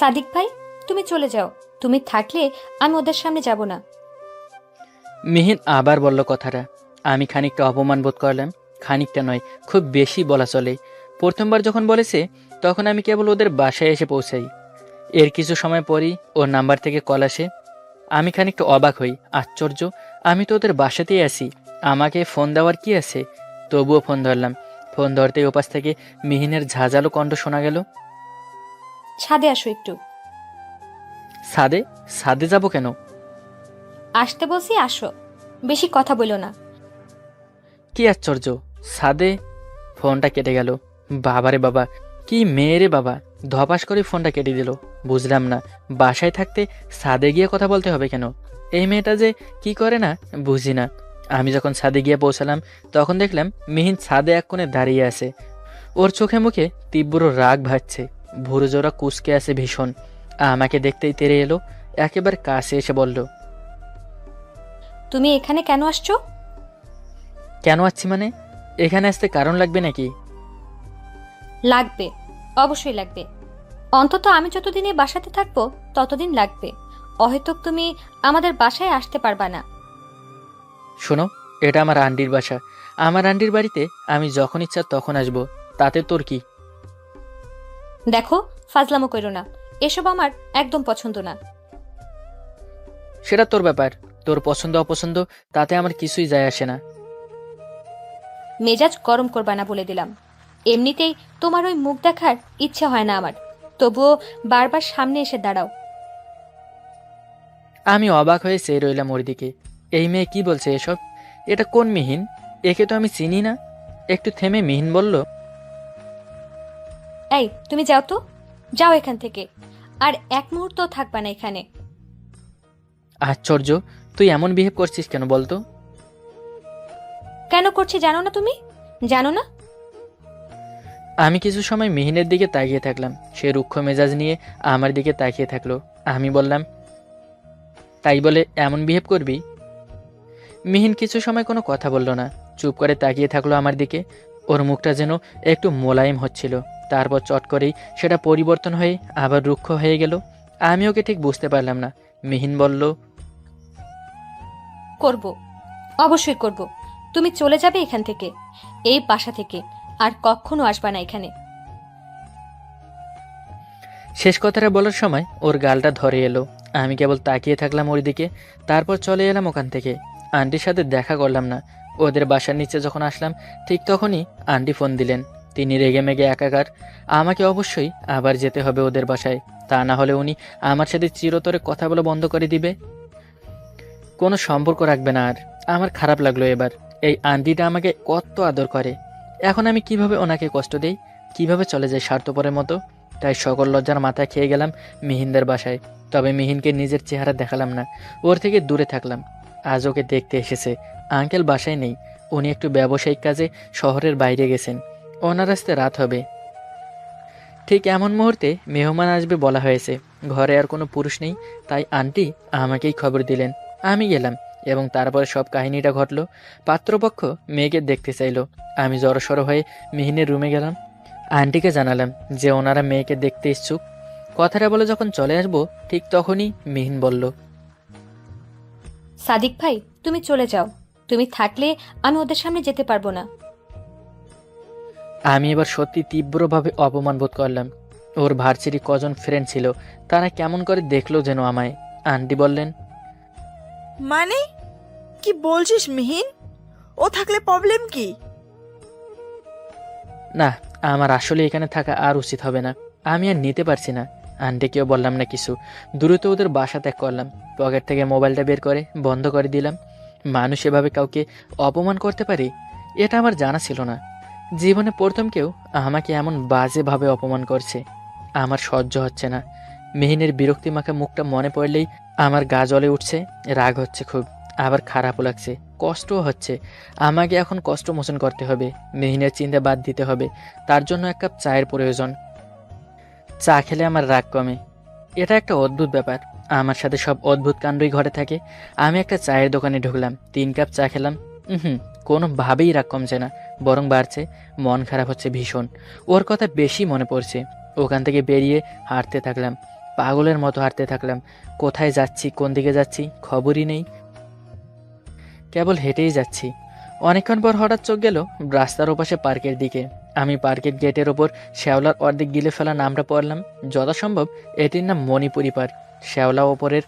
সাদিক ভাই, তুমি চলে যাও। তুমি থাকলে আমি ওদের সামনে যাব না। মিহিন আবার বলল কথাটা। আমি খানিকটা অপমান বোধ করলাম। খানিকটা নয়, খুব বেশি বলা চলে। প্রথমবার যখন বলেছে, তখন আমি কেবল ওদের বাসায় এসে পৌঁছাই। এর কিছু সময় পরই ওর নাম্বার থেকে কল আসে। আমি খানিকটা অবাক হই। আশ্চর্য, আমি তো ওদের বাসাতেই আছি। আমাকে ফোন দেওয়ার কি আছে? তবুও ফোন ধরলাম। ফোন ধরতেই ওপাশ থেকে মিহিনের ঝাঁঝালো কণ্ঠ শোনা গেল। ছাদে আসো একটু। সাদে সাদে যাব কেন? আসতে বলছি আসো। বেশি কথা বলো না। কি আশ্চর্য সাদে ফোনটা কেটে গেল। বাবারে বাবা কি মেয়েরে বাবা। ধপাস করে ফোনটা কেটে দিল। বুঝলাম না বাসায় থাকতে সাদে গিয়ে কথা বলতে হবে কেন? এই মেয়েটা যে কি করে না বুঝি না। আমি যখন ছাদে গিয়ে পৌঁছালাম তখন দেখলাম মিহিন ছাদে এক কোণে দাঁড়িয়ে আছে। ওর চোখে মুখে তীব্র রাগ ভাসছে। ভুরু জোড়া কুচকে আছে ভীষণ। আমাকে দেখতেই তেরে এলো একেবারে কাছে এসে বলল তুমি এখানে কেন আসছো? কেন আছি মানে? এখানে আসতে কারণ লাগবে নাকি? লাগবে অবশ্যই লাগবে। অন্তত আমি যতদিন এই বাসাতে থাকব ততদিন লাগবে। অহেতুক তুমি আমাদের বাসায় আসতে পারবা না। শোনো এটা আমার আন্টির বাসা। আমার আন্টির বাড়িতে আমি যখন ইচ্ছা তখন আসব। তাতে তোর কি দেখো ফাজলামো করো না। এসব আমার একদম পছন্দ না। সেটা তোর ব্যাপার। তোর পছন্দ অপছন্দ তাতে আমার কিছুই যায় আসে না। মেজাজ গরম করবা না বলে দিলাম। এমনিতেই তোমার ওই মুখ দেখার ইচ্ছে হয় না আমার। তবুও বারবার সামনে এসে দাঁড়াও। আমি অবাক হয়ে চেয়ে রইলাম ওর দিকে। এই মেয়ে কি বলছে এসব? এটা কোন মিহিন? একে তো আমি চিনি না। একটু থেমে মিহিন বলল এই তুমি যাও তো। যাও এখান থেকে। আর এক মুহূর্ত থাকবা না এখানে। আশ্চর্য তুই এমন বিহেভ করছিস কেন বলতো কেন করছি জানো না তুমি? জানো না? আমি কিছু সময় মিহিনের দিকে তাকিয়ে থাকলাম। সে রুক্ষ মেজাজ নিয়ে আমার দিকে তাকিয়ে থাকল। আমি বললাম তাই বলে এমন বিহেভ করবি? মিহিন কিছু সময় কোনো কথা বলল না। চুপ করে তাকিয়ে থাকল আমার দিকে। ওর মুখটা যেন একটু মোলায়েম হচ্ছিল। তারপর চট করেই সেটা পরিবর্তন হয়ে আবার রুক্ষ হয়ে গেল। আমি ওকে ঠিক বুঝতে পারলাম না। মিহিন বলল করব অবশ্যই করব। তুমি চলে যাবে এখান থেকে এই বাসা থেকে আর কখনো আসবা না এখানে। শেষ কথাটা বলার সময় ওর গালটা ধরে এলো। আমি কেবল তাকিয়ে থাকলাম ওর দিকে। তারপর চলে এলাম ওখান থেকে। আন্টির সাথে দেখা করলাম না। ওদের বাসার নিচে যখন আসলাম, ঠিক তখনই আন্টি ফোন দিলেন। তিনি রেগে মেগে একাকার, আমাকে অবশ্যই আবার যেতে হবে ওদের বাসায়। তা না হলে উনি আমার সাথে চিরতরে কথা বলা বন্ধ করে দিবে? কোনো সম্পর্ক রাখবে না আর। আমার খারাপ লাগল এবার। এই আন্টিটা আমাকে কত আদর করে। এখন আমি কীভাবে ওনাকে কষ্ট দেই? কীভাবে চলে যাই স্বার্থপরের মতো? তাই সকল লজ্জার মাথায় খেয়ে গেলাম মিহিনদের বাসায়। তবে মিহিনকে নিজের চেহারা দেখালাম না। ওর থেকে দূরে থাকলাম। আজ ওকে দেখতে এসেছে। আঙ্কেল বাসায় নেই। উনি একটু ব্যবসায়িক কাজে শহরের বাইরে গেছেন। ওনার আসতে রাত হবে। ঠিক এমন মুহূর্তে মেহমান আসবে বলা হয়েছে। ঘরে আর কোনো পুরুষ নেই, তাই আন্টি আমাকেই খবর দিলেন। আমি গেলাম এবং তারপরে সব কাহিনীটা ঘটলো। পাত্রপক্ষ মেয়েকে দেখতে চাইলো। আমি জড়সড় হয়ে মিহিনের রুমে গেলাম। আন্টিকে জানালাম যে ওনারা মেয়েকে দেখতে ইচ্ছুক। কথাটা বলে যখন চলে আসব, ঠিক তখনই মিহিন বলল, সাদিক ভাই, তুমি চলে যাও। তুমি থাকলে আমি ওদের সামনে যেতে পারব না। আমি এবার সত্যি তীব্রভাবে অপমান বোধ করলাম। ওর ভার্সিটি কজন ফ্রেন্ড ছিল তারা কেমন করে দেখল যেন আমায়? আন্টি বললেন মানে? কি বলছিস মিহিন? ও থাকলে প্রবলেম কি? না আমার আসলে এখানে থাকা আর উচিত হবে না। আমি আর নিতে পারছি না। আন্টিকেও বললাম না কিছু। দ্রুত ওদের বাসা ত্যাগ করলাম। পকেট থেকে মোবাইলটা বের করে বন্ধ করে দিলাম। মানুষ এভাবে কাউকে অপমান করতে পারে? এটা আমার জানা ছিল না। জীবনে প্রথম কেউ আমাকে এমন বাজেভাবে অপমান করছে। আমার সহ্য হচ্ছে না। মেহিনের বিরক্তি মাখা মুখটা মনে পড়লেই আমার গা জ্বলে উঠছে, রাগ হচ্ছে খুব, আবার খারাপও লাগছে, কষ্টও হচ্ছে। আমাকে এখন কষ্ট মোচন করতে হবে, মেহিনের চিন্তা বাদ দিতে হবে, তার জন্য এক কাপ চায়ের প্রয়োজন। চা খেলে আমার রাগ কমে। এটা একটা অদ্ভুত ব্যাপার। আমার সাথে সব অদ্ভুত কাণ্ডই ঘটে থাকে। আমি একটা চায়ের দোকানে ঢুকলাম, তিন কাপ চা খেলাম। হুম কোনোভাবেই রাগ কমছে না, বরং বাড়ছে। মন খারাপ হচ্ছে ভীষণ। ওর কথা বেশি মনে পড়ছে। ওখান থেকে বেরিয়ে হাঁটতে থাকলাম। পাগলের মতো হাঁটতে থাকলাম। কোথায় যাচ্ছি, কোন দিকে যাচ্ছি, খবরই নেই। কেবল হেঁটেই যাচ্ছি। অনেকক্ষণ পর হঠাৎ চোখ গেল রাস্তার ওপাশে পার্কের দিকে। আমি পার্কের গেটের ওপর শ্যাওলার অর্ধেক গিলে ফেলা নামটা পড়লাম। যথাসম্ভব এটির নাম মণিপুরি পার্ক। শ্যাওলা ওপরের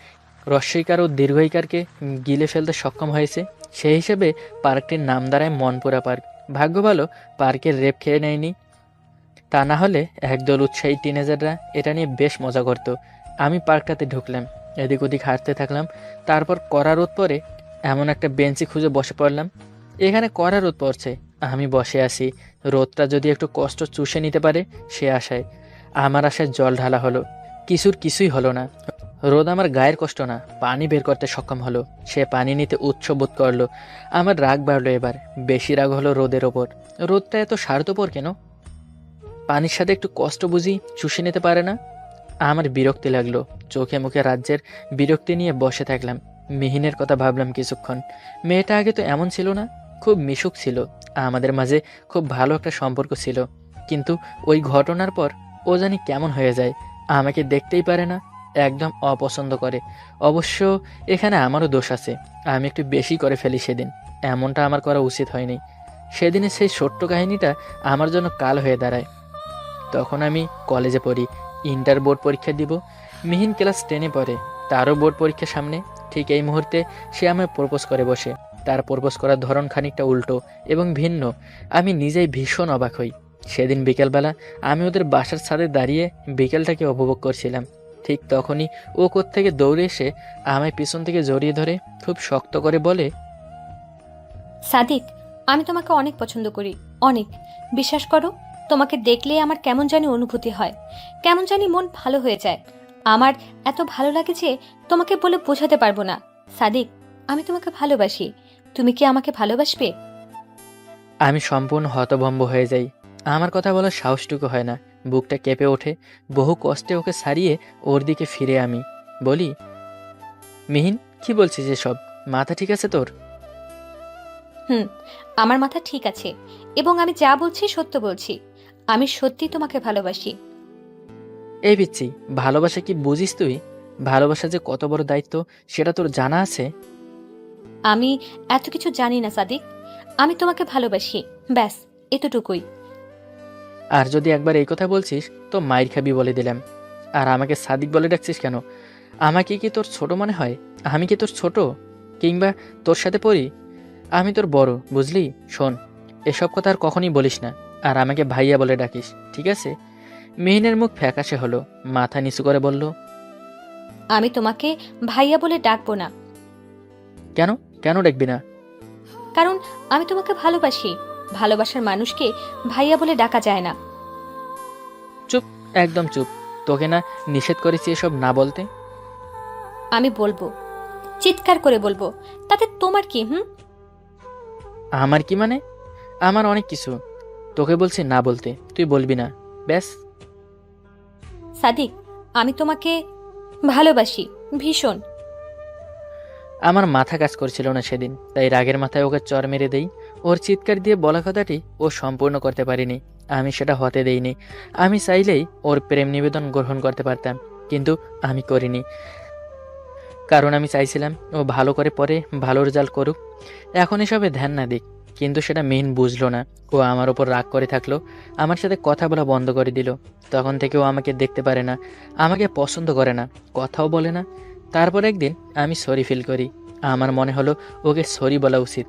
রস্বইকার ও দীর্ঘইকারকে গিলে ফেলতে সক্ষম হয়েছে। সেই হিসেবে পার্কটির নাম দাঁড়ায় মনপুরা পার্ক। ভাগ্য ভালো, পার্কের রেপ খেয়ে নেয়নি। তা না হলে একদল উৎসাহী টিনেজাররা এটা নিয়ে বেশ মজা করত। আমি পার্কটাতে ঢুকলাম এদিক ওদিক হাঁটতে থাকলাম। তারপর কড়া রোদ পরে এমন একটা বেঞ্চি খুঁজে বসে পড়লাম। এখানে কড়া রোদ পড়ছে, আমি বসে আছি। রোদটা যদি একটু কষ্ট চুষে নিতে পারে, সে আশায়। আমার আশায় জল ঢালা হলো। কিছুর কিছুই হলো না। রোদ আমার গায়ের কষ্ট না, পানি বের করতে সক্ষম হলো। সে পানি নিতে উৎস বোধ করল। আমার রাগ বাড়লো এবার, বেশি রাগ হলো রোদের ওপর। রোদটা এত স্বার্থপর কেন? পানির সাথে একটু কষ্ট বুঝি, চুষে নিতে পারে না? আমার বিরক্তি লাগল। চোখে মুখে রাজ্যের বিরক্তি নিয়ে বসে থাকলাম। মিহিনের কথা ভাবলাম কিছুক্ষণ। মেয়েটা আগে তো এমন ছিল না, খুব মিশুক ছিল। আমাদের মাঝে খুব ভালো একটা সম্পর্ক ছিল। কিন্তু ওই ঘটনার পর ও জানি কেমন হয়ে যায়। আমাকে দেখতেই পারে না। একদম অপছন্দ করে। অবশ্য এখানে আমারও দোষ আছে। আমি একটু বেশি করে ফেলি সেদিন। এমনটা আমার করা উচিত হয়নি। সেদিনে সেই ছোট্ট কাহিনীটা আমার জন্য কাল হয়ে দাঁড়ায়। তখন আমি কলেজে পড়ি। ইন্টার বোর্ড পরীক্ষা দিব। মিহিন ক্লাস টেনে পড়ে। তারও বোর্ড পরীক্ষার সামনে। ঠিক এই মুহূর্তে সে আমায় প্রপোজ করে বসে। তার প্রপোজ করার ধরন খানিকটা উল্টো এবং ভিন্ন। আমি নিজেই ভীষণ অবাক হই। সেদিন বিকেলবেলা আমি ওদের বাসার ছাদে দাঁড়িয়ে বিকেলটাকে উপভোগ করছিলাম। ঠিক তখনই ও থেকে দৌড়ে এসে আমায় পিছন থেকে জড়িয়ে ধরে খুব শক্ত করে বলে সাদিক আমি তোমাকে অনেক পছন্দ করি অনেক। বিশ্বাস করো তোমাকে দেখলেই আমার কেমন জানি অনুভূতি হয়। কেমন জানি মন ভালো হয়ে যায়। আমার এত ভালো লাগে যে তোমাকে বলে বোঝাতে পারব না। সাদিক আমি তোমাকে ভালোবাসি। তুমি কি আমাকে ভালোবাসবে? আমি সম্পূর্ণ হতভম্ব হয়ে যাই। আমার কথা বলার সাহসটুকু হয় না। বুকটা কেঁপে ওঠে। বহু কষ্টে ওকে সারিয়ে ওর দিকে ফিরে আমি। বলি মিহিন কি বলছিস এসব? মাথা ঠিক আছে তোর? হুম আমার মাথা ঠিক আছে। এবং আমি যা বলছি সত্য বলছি। আমি সত্যি তোমাকে ভালোবাসি। এই পিচ্ছি ভালোবাসা কি বুঝিস তুই? ভালোবাসা যে কত বড় দায়িত্ব সেটা তোর জানা আছে? আমি এত কিছু জানি না সাদিক। আমি তোমাকে ভালোবাসি। ব্যাস এতটুকুই। আর যদি একবার এই কথা বলছিস তো মায়ের খাবি বলে দিলাম। আর আমাকে সাদিক বলে ডাকছিস কেন? আমাকে কি তোর ছোট মনে হয়? আমি কি তোর ছোট? কিংবা তোর সাথে পড়ি? আমি তোর বড় বুঝলি? শোন এসব কথা আর কখনই বলিস না আর আমাকে ভাইয়া বলে ডাকিস ঠিক আছে? মেহিনের মুখ ফ্যাকাশে হলো মাথা নিচু করে বলল আমি তোমাকে ভাইয়া বলে ডাকবো না। কেন? কেন ডাকবি না? কারণ আমি তোমাকে ভালোবাসি। ভালোবাসার মানুষকে ভাইয়া বলে ডাকা যায় না। চুপ একদম চুপ। তোকে না নিষেধ করেছি এসব না বলতে? আমি বলব চিৎকার করে বলব তাতে তোমার কি হুম? আমার কি মানে? আমার অনেক কিছু। তোকে বলছি না বলতে তুই বলবি না ব্যাস। সাদিক আমি তোমাকে ভালোবাসি ভীষণ। আমার মাথা কাজ করছিল না সেদিন তাই রাগের মাথায় ওকে চর মেরে দেই। ওর চিৎকার দিয়ে বলা কথাটি ও সম্পূর্ণ করতে পারিনি। আমি সেটা হতে দেইনি। আমি চাইলেই ওর প্রেম নিবেদন গ্রহণ করতে পারতাম, কিন্তু আমি করিনি। কারণ আমি চাইছিলাম ও ভালো করে পরে ভালো রেজাল্ট করুক। এখন এসবে ধ্যান না দিক, কিন্তু সেটা মেন বুঝলো না। ও আমার ওপর রাগ করে থাকল, আমার সাথে কথা বলা বন্ধ করে দিল। তখন থেকে ও আমাকে দেখতে পারে না, আমাকে পছন্দ করে না, কথাও বলে না। তারপর একদিন আমি সরি ফিল করি। আমার মনে হলো ওকে সরি বলা উচিত।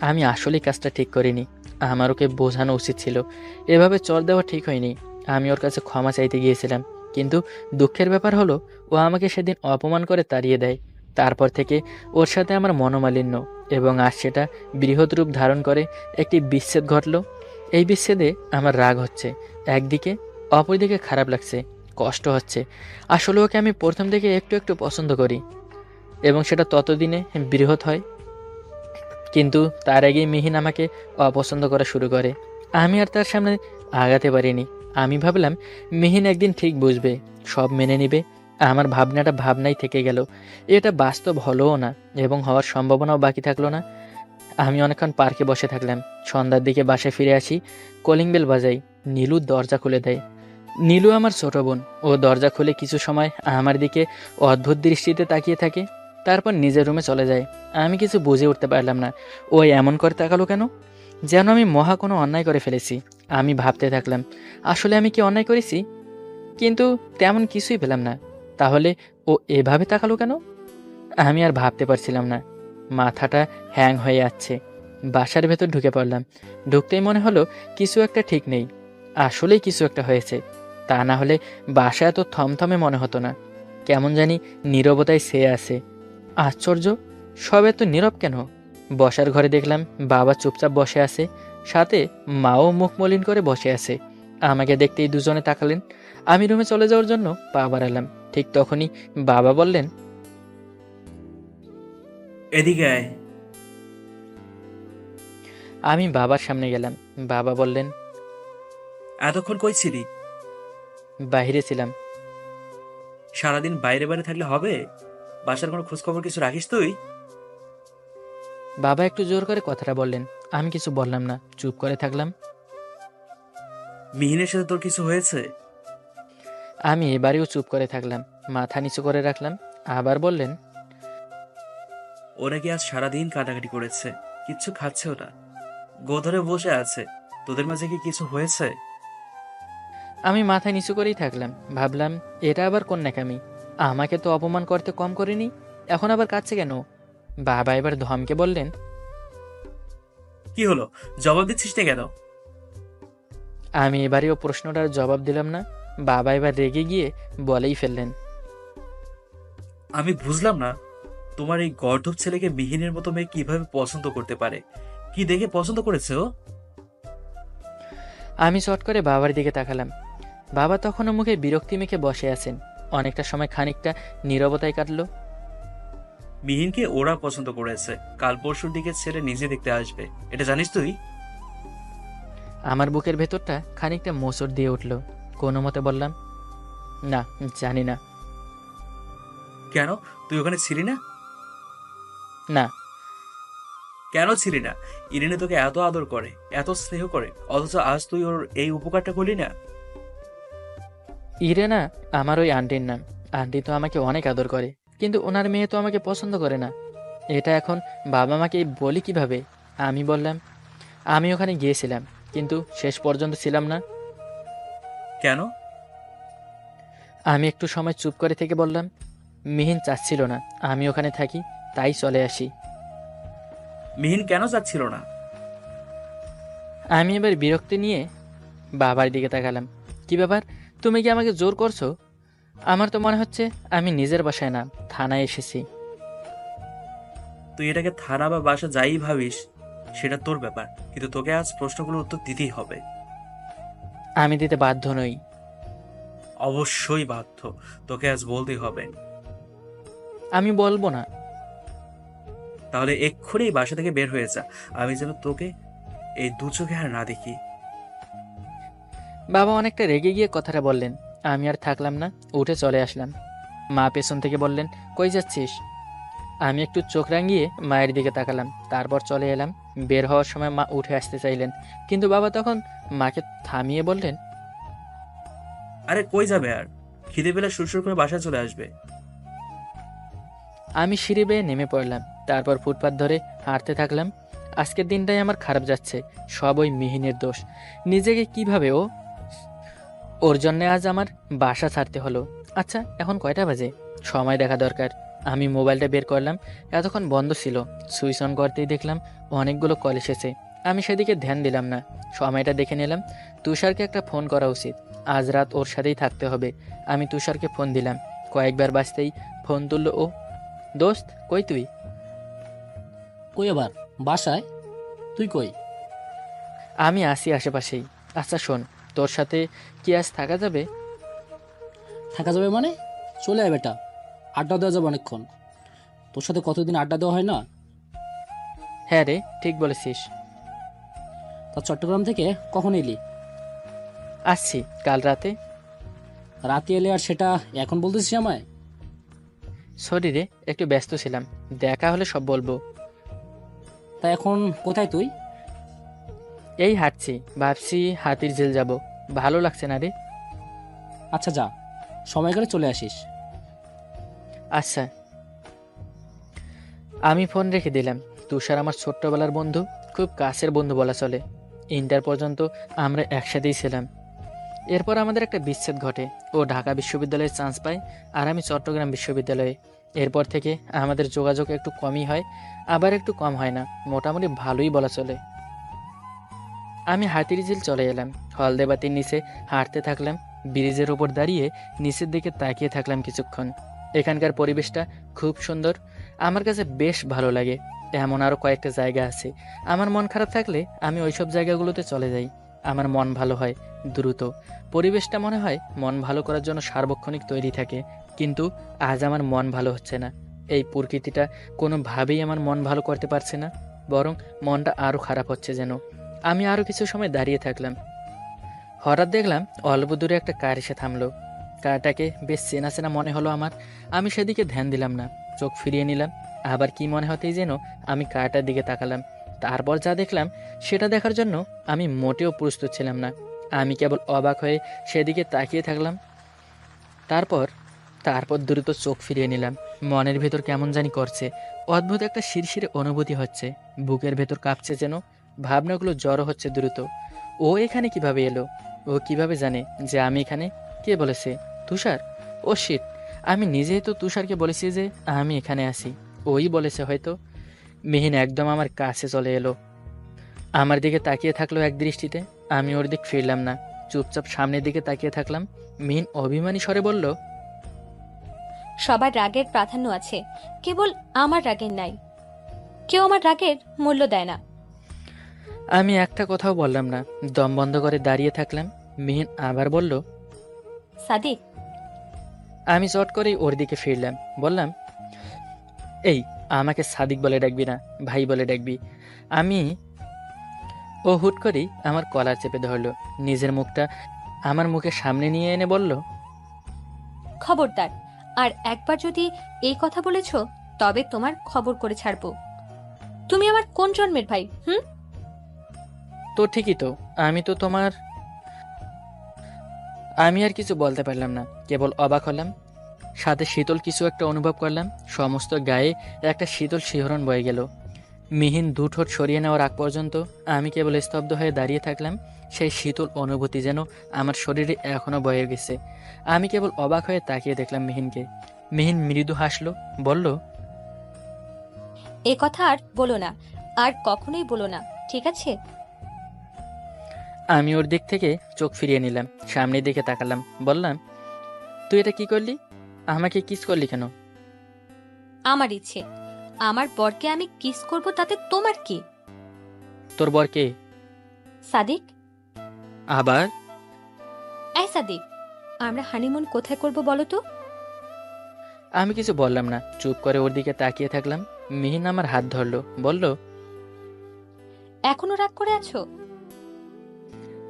আমি আসলেই কাজটা ঠিক করিনি। আমার ওকে বোঝানো উচিত ছিল। এভাবে চর দেওয়া ঠিক হয়নি। আমি ওর কাছে ক্ষমা চাইতে গিয়েছিলাম। কিন্তু দুঃখের ব্যাপার হলো, ও আমাকে সেদিন অপমান করে তাড়িয়ে দেয়। তারপর থেকে ওর সাথে আমার মনোমালিন্য এবং আজ সেটা বৃহৎ রূপ ধারণ করে একটি বিচ্ছেদ ঘটলো। এই বিচ্ছেদে আমার রাগ হচ্ছে। একদিকে, অপরদিকে খারাপ লাগছে, কষ্ট হচ্ছে। আসলে ওকে আমি প্রথম থেকে একটু একটু পছন্দ করি এবং সেটা ততদিনে বৃহৎ হয়। কিন্তু তার আগেই মিহিন আমাকে অপছন্দ করা শুরু করে। আমি আর তার সামনে আগাতে পারিনি। আমি ভাবলাম, মিহিন একদিন ঠিক বুঝবে, সব মেনে নিবে। আমার ভাবনাটা ভাবনাই থেকে গেল। এটা বাস্তব হলোও না এবং হওয়ার সম্ভাবনাও বাকি থাকল না। আমি অনেকক্ষণ পার্কে বসে থাকলাম। সন্ধ্যার দিকে বাসায় ফিরে আসি, কলিং বেল বাজাই। নীলু দরজা খুলে দেয়। নীলু আমার ছোট বোন। ও দরজা খুলে কিছু সময় আমার দিকে অদ্ভুত দৃষ্টিতে তাকিয়ে থাকে। তারপর নিজের রুমে চলে যায়। আমি কিছু বুঝে উঠতে পারলাম না। ও এমন করে তাকালো কেন? যেন আমি মহা কোনো অন্যায় করে ফেলেছি। আমি ভাবতে থাকলাম, আসলে আমি কি অন্যায় করেছি? কিন্তু তেমন কিছুই পেলাম না। তাহলে ও এভাবে তাকালো কেন? আমি আর ভাবতে পারছিলাম না। মাথাটা হ্যাং হয়ে যাচ্ছে। বাসার ভেতর ঢুকে পড়লাম। ঢুকতেই মনে হলো কিছু একটা ঠিক নেই। আসলেই কিছু একটা হয়েছে। তা না হলে বাসা এত থমথমে মনে হতো না। কেমন জানি নীরবতায় সে আছে। আশ্চর্য সব এত নীরব কেন? বসার ঘরে দেখলাম বাবা চুপচাপ বসে আছে সাথে মাও মুখ মলিন করে বসে আছে। আমাকে দেখতেই দুজনে তাকালেন। আমি রুমে চলে যাওয়ার জন্য পা বাড়ালাম। ঠিক তখনই বাবা বললেন এদিকে আয়। আমি বাবার সামনে গেলাম। বাবা বললেন এতক্ষণ কই ছিলি? বাইরে ছিলাম। সারাদিন বাইরে বাইরে থাকলে হবে? বাসার কোনো খোঁজ খবর কিছু রাখিস তুই? বাবা একটু জোর করে কথাটা বললেন। আমি কিছু বললাম না চুপ করে থাকলাম। মিহিনের সাথে তোর কিছু হয়েছে? আমি এবারেও চুপ করে থাকলাম মাথা নিচু করে রাখলাম। আবার বললেন ও নাকি আজ সারাদিন কাটাকাটি করেছে? কিচ্ছু খাচ্ছেও না গোধরে বসে আছে তোদের মাঝে কি কিছু হয়েছে? আমি মাথা নিচু করেই থাকলাম ভাবলাম এটা আবার কোন নাকামি আমাকে তো অপমান করতে কম করেনি এখন আবার কাছে কেন? বাবা এবার ধমকে বললেন কি হলো? জবাব দিচ্ছিস না কেন? আমি এবারেও প্রশ্নটার জবাব দিলাম না বাবা এবার রেগে গিয়ে বলেই ফেললেন আমি বুঝলাম না তোমার এই গর্ধব ছেলেকে মিহিনের মতো মেয়ে কীভাবে পছন্দ করতে পারে? কি দেখে পছন্দ করেছে ও? আমি চট করে বাবার দিকে তাকালাম বাবা তখনও মুখে বিরক্তি মেখে বসে আছেন অনেকটা সময় খানিকটা নীরবতায় কাটলো। মিহিনকে ওরা পছন্দ করেছে। কাল পরশুর দিকে ছেলে নিজে দেখতে আসবে। এটা জানিস তুই? আমার বুকের ভেতরটা খানিকটা মোচড় দিয়ে উঠল। কোনো মতে বললাম না জানি না। কেন? তুই ওখানে ছিলি না? না। কেন ছিলি না? ইরিনে তোকে এত আদর করে এত স্নেহ করে অথচ আজ তুই ওর এই উপকারটা করলি না? ইরেনা আমার ওই আন্টির নাম। আন্টি তো আমাকে অনেক আদর করে কিন্তু ওনার মেয়ে তো আমাকে পছন্দ করে না। এটা এখন বাবা মাকে বলি কীভাবে? আমি বললাম আমি ওখানে গিয়েছিলাম কিন্তু শেষ পর্যন্ত ছিলাম না। কেন? আমি একটু সময় চুপ করে থেকে বললাম মিহিন চাচ্ছিল না আমি ওখানে থাকি তাই চলে আসি। মিহিন কেন চাচ্ছিল না? আমি এবার বিরক্তি নিয়ে বাবার দিকে তাকালাম। কি ব্যাপার? তুমি কি আমাকে জোর করছ? আমার তো মনে হচ্ছে আমি নিজের বাসায় না থানায় এসেছি। তুই এটাকে থানা বা বাসা যাই ভাবিস সেটা তোর ব্যাপার। কিন্তু তোকে আজ প্রশ্নগুলোর উত্তর দিতেই হবে। আমি দিতে বাধ্য নই। অবশ্যই বাধ্য। তোকে আজ বলতেই হবে। আমি বলব না। তাহলে এক্ষুনি বাসা থেকে বের হয়ে যা। আমি যেন তোকে এই দু চোখে আর না দেখি। বাবা অনেকটা রেগে গিয়ে কথাটা বললেন আমি আর থাকলাম না উঠে চলে আসলাম। মা পেছন থেকে বললেন কই যাচ্ছিস? আমি একটু চোখ রাঙিয়ে মায়ের দিকে তাকালাম তারপর চলে এলাম। বের হওয়ার সময় মা উঠে আসতে চাইলেন কিন্তু বাবা তখন মাকে থামিয়ে বললেন আরে কই যাবে আর? খিদে পেলে সুরসুর করে বাসায় চলে আসবে। আমি সিঁড়ি বেয়ে নেমে পড়লাম তারপর ফুটপাত ধরে হাঁটতে থাকলাম। আজকের দিনটাই আমার খারাপ যাচ্ছে সব ওই মিহিনের দোষ। নিজেকে কীভাবে ও ওর জন্য আজ আমার বাসা ছাড়তে হলো। আচ্ছা এখন কয়টা বাজে? সময় দেখা দরকার। আমি মোবাইলটা বের করলাম এতক্ষণ বন্ধ ছিল। সুইচ অন করতেই দেখলাম অনেকগুলো কল এসেছে। আমি সেদিকে ধ্যান দিলাম না। সময়টা দেখে নিলাম তুষারকে একটা ফোন করা উচিত। আজ রাত ওর সাথেই থাকতে হবে। আমি তুষারকে ফোন দিলাম। কয়েকবার বাজতেই ফোন তুললো ও দোস্ত কই তুই? কই আবার? বাসায়? তুই কই? আমি আসি আশেপাশেই। আচ্ছা শোন তোর সাথে কি আজ থাকা যাবে? থাকা যাবে মানে? চলে আয় বেটা। আড্ডা দেওয়া যাবে অনেকক্ষণ। তোর সাথে কতদিন আড্ডা দেওয়া হয় না? হ্যাঁ রে ঠিক বলেছিস। তা চট্টগ্রাম থেকে কখন এলি? আসছি কাল রাতে। রাতে এলে আর সেটা এখন বলতেছিস আমায়? সরি রে একটু ব্যস্ত ছিলাম। দেখা হলে সব বলব। তা এখন কোথায় তুই? এই হাঁটছি ভাবছি হাতির ঝিল যাব। ভালো লাগছে না রে। আচ্ছা যা সময় করে চলে আসিস। আচ্ছা। আমি ফোন রেখে দিলাম। তুষার আমার ছোট্টবেলার বন্ধু খুব কাছের বন্ধু বলা চলে। ইন্টার পর্যন্ত আমরা একসাথেই ছিলাম। এরপর আমাদের একটা বিচ্ছেদ ঘটে। ও ঢাকা বিশ্ববিদ্যালয়ে চান্স পায় আর আমি চট্টগ্রাম বিশ্ববিদ্যালয়ে। এরপর থেকে আমাদের যোগাযোগ একটু কমই হয় আবার একটু কম হয় না। মোটামুটি ভালোই বলা চলে। আমি হাতির ঝিল চলে এলাম। হলদেবাতির নিচে হাঁটতে থাকলাম, ব্রিজের ওপর দাঁড়িয়ে নিচের দিকে তাকিয়ে থাকলাম কিছুক্ষণ। এখানকার পরিবেশটা খুব সুন্দর। আমার কাছে বেশ ভালো লাগে। এমন আরও কয়েকটা জায়গা আছে। আমার মন খারাপ থাকলে আমি ওইসব জায়গাগুলোতে চলে যাই। আমার মন ভালো হয়, দ্রুত। পরিবেশটা মনে হয় মন ভালো করার জন্য সার্বক্ষণিক তৈরি থাকে। কিন্তু আজ আমার মন ভালো হচ্ছে না। এই প্রকৃতিটা কোনোভাবেই আমার মন ভালো করতে পারছে না। বরং মনটা আরও খারাপ হচ্ছে যেন। আমি আরও কিছু সময় দাঁড়িয়ে থাকলাম। হঠাৎ দেখলাম অল্প দূরে একটা কার এসে থামলো। কারটাকে বেশ চেনা চেনা মনে হলো আমার। আমি সেদিকে ধ্যান দিলাম না, চোখ ফিরিয়ে নিলাম। আবার কি মনে হতেই যেন আমি কারটার দিকে তাকালাম। তারপর যা দেখলাম, সেটা দেখার জন্য আমি মোটেও প্রস্তুত ছিলাম না। আমি কেবল অবাক হয়ে সেদিকে তাকিয়ে থাকলাম। তারপর তারপর দ্রুত চোখ ফিরিয়ে নিলাম। মনের ভেতর কেমন জানি করছে। অদ্ভুত একটা শিরশিরে অনুভূতি হচ্ছে। বুকের ভেতর কাঁপছে যেন ভাবনাগুলো জড়ো হচ্ছে দ্রুত। ও এখানে কীভাবে এলো? ও কীভাবে জানে যে আমি এখানে? কে বলেছে? তুষার? ও শিট আমি নিজেই তো তুষারকে বলেছি যে আমি এখানে আছি। ওই বলেছে হয়তো। মেহিন একদম আমার কাছে চলে এলো। আমার দিকে তাকিয়ে থাকল এক দৃষ্টিতে। আমি ওর দিক ফিরলাম না। চুপচাপ সামনের দিকে তাকিয়ে থাকলাম। মিহিন অভিমানী স্বরে বলল, সবার রাগের প্রাধান্য আছে। কেবল আমার রাগের নাই। কেউ আমার রাগের মূল্য দেয় না। আমি একটা কথাও বললাম না। দম বন্ধ করে দাঁড়িয়ে থাকলাম। মিহিন আবার বলল সাদিক। আমি চট করেই ওর দিকে ফিরলাম। বললাম এই আমাকে সাদিক বলে ডাকবি না ভাই বলে ডাকবি। আমি ও হুট করেই আমার কলার চেপে ধরলো। নিজের মুখটা আমার মুখের সামনে নিয়ে এনে বলল খবরদার আর একবার যদি এই কথা বলেছ তবে তোমার খবর করে ছাড়বো। তুমি আমার কোন জন্মের ভাই হুম? তো ঠিকই তো। আমি তো তোমার আমি আর কিছু বলতে পারলাম না। কেবল অবাক হলাম। সাথে শীতল কিছু একটা অনুভব করলাম। সমস্ত গায়ে একটা শীতল শিহরণ বয়ে গেল। মিহিন দু ঠোঁট সরিয়ে নেওয়ার আগ পর্যন্ত আমি কেবল স্তব্ধ হয়ে দাঁড়িয়ে থাকলাম। সেই শীতল অনুভূতি যেন আমার শরীরে এখনও বয়ে গেছে। আমি কেবল অবাক হয়ে তাকিয়ে দেখলাম মিহিনকে। মিহিন মৃদু হাসলো, বলল, এ কথা আর বলো না। আর কখনোই বলো না, ঠিক আছে? আমি ওর দিক থেকে চোখ ফিরিয়ে নিলাম সামনের দিকে তাকালাম বললাম তুই এটা কি করলি? আমাকে কিস করলি কেন? আমার ইচ্ছে। আমার বরকে আমি কিস করব তাতে তোমার কি? তোর বর কে? সাদিক। আবার? এই সাদিক আমরা হানিমুন কোথায় করব বলো তো? আমি কিছু বললাম না। চুপ করে ওর দিকে তাকিয়ে থাকলাম। মিহিন আমার হাত ধরলো বলল এখনও রাগ করে আছো?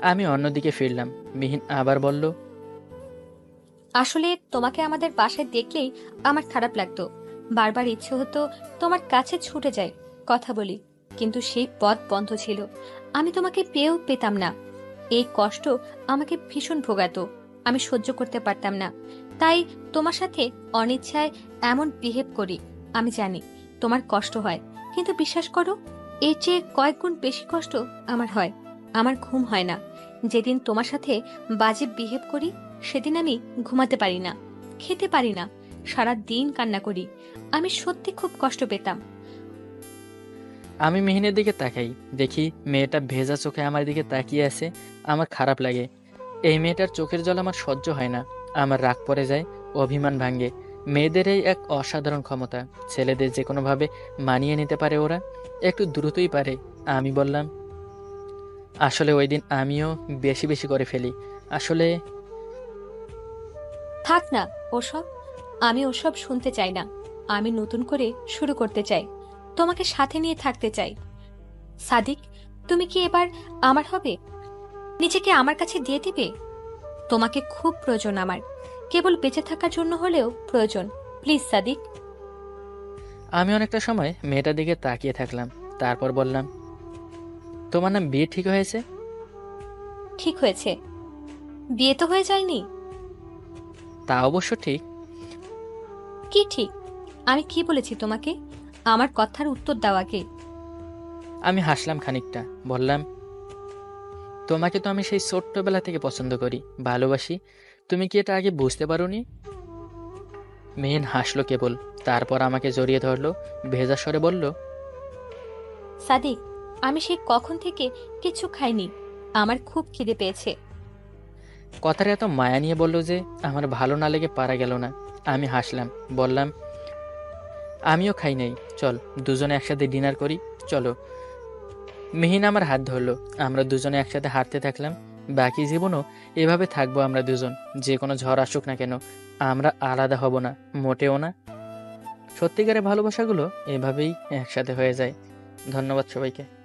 আমি অন্যদিকে ফিরলাম। মিহিন আবার বলল, আসলে তোমাকে আমাদের বাসায় দেখলেই আমার খারাপ লাগতো। বারবার ইচ্ছে হতো তোমার কাছে ছুটে যাই, কথা বলি। কিন্তু সেই পথ বন্ধ ছিল। আমি তোমাকে পেয়েও পেতাম না। এই কষ্ট আমাকে ভীষণ ভোগাতো। আমি সহ্য করতে পারতাম না। তাই তোমার সাথে অনিচ্ছায় এমন বিহেভ করি, আমি জানি তোমার কষ্ট হয়। কিন্তু বিশ্বাস করো, এর চেয়ে কয়েক গুণ বেশি কষ্ট আমার হয়। আমার ঘুম হয় না। যেদিন তোমার সাথে বাজে বিহেভ করি, সেদিন আমি ঘুমাতে পারি না, খেতে পারি না সারা দিন কান্না করি। আমি সত্যি খুব কষ্ট পেতাম। আমি মিহিনের দিকে তাকাই, দেখি মেয়েটা ভেজা চোখে আমার দিকে তাকিয়ে আছে, আমার খারাপ লাগে। এই মেয়েটার চোখের জল আমার সহ্য হয় না, আমার রাগ পড়ে যায়, অভিমান ভাঙ্গে মেয়েদের এই এক অসাধারণ ক্ষমতা, ছেলেদের যে কোনোভাবে মানিয়ে নিতে পারে ওরা, একটু দ্রুতই পারে, আমি বললাম আসলে ওই দিন আমিও বেশি বেশি করে ফেলি। আসলে থাক না ওসব। আমি ওসব শুনতে চাই না। আমি নতুন করে শুরু করতে চাই। তোমাকে সাথে নিয়ে থাকতে চাই। সাদিক তুমি কি এবার আমার হবে? নিজেকে আমার কাছে দিয়ে দিবে? তোমাকে খুব প্রয়োজন আমার। কেবল বেঁচে থাকার জন্য হলেও প্রয়োজন। প্লিজ সাদিক। আমি অনেকটা সময় মেয়েটার দিকে তাকিয়ে থাকলাম। তারপর বললাম তোমার নাম বিয়ে ঠিক হয়েছে? ঠিক হয়েছে। বিয়ে তো হয়ে যায়নি। তা অবশ্য ঠিক। কি ঠিক? আমি কি বলেছি তোমাকে? আমার কথার উত্তর দাও আগে। আমি হাসলাম খানিকটা বললাম তোমাকে তো আমি সেই ছোট্টবেলা থেকে পছন্দ করি ভালোবাসি। তুমি কি এটা আগে বুঝতে পারোনি? মেহিন হাসলো কেবল তারপর আমাকে জড়িয়ে ধরলো ভেজা স্বরে বলল সাদিক আমি সেই কখন থেকে কিছু খাইনি। আমার খুব খিদে পেয়েছে। কথাটা এত মায়া নিয়ে বলল যে আমার ভালো না লেগে পারা গেল না। আমি হাসলাম, বললাম, আমিও খাই নাই। চল, দুজনে একসাথে ডিনার করি। চলো। মেহিন আমার হাত ধরলো। আমরা দুজনে একসাথে হাঁটতে থাকলাম। বাকি জীবনও এভাবে থাকব আমরা দুজন। যে কোনো ঝড় আসুক না কেন, আমরা আলাদা হব না, মোটেও না। সত্যিকারের ভালোবাসাগুলো এভাবেই একসাথে হয়ে যায়। ধন্যবাদ সবাইকে।